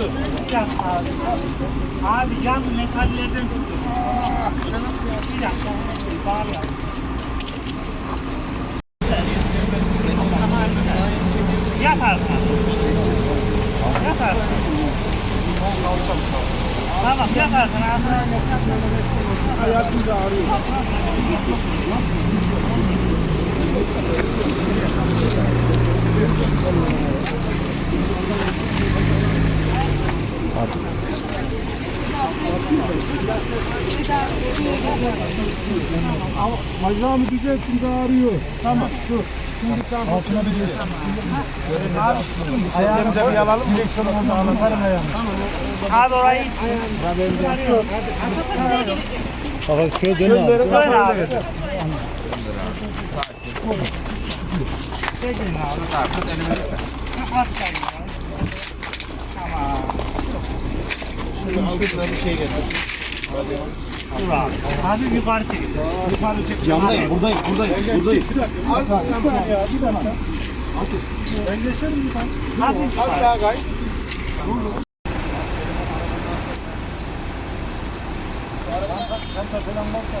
tuttu. Yap abi. Abi yan metallerden tuttu. Bir dakika. Bağır yap. Yap abi. Yap abi. Tamam yap. Hayatım da ağrıyor. Bacağımı güzel şimdi ağrıyor. Tamam dur. Tamam. Altına bir diyorsun. Ayağımıza bir alalım. Direksiyonu sağlatalım ayağımı. Hadi orayı. Bak şöyle dön abi. Dön abi. Çekin abi. Kapat kendini. Tamam. Şimdi altına bir şey getir. Dur abi. Hafif yukarı çekeceğiz. Yukarı çek. Yandayım, buradayım, buradayım, buradayım. Az daha ya. Bir dakika. Ben geçerim bir tane. Az daha kay. Kanta falan varsa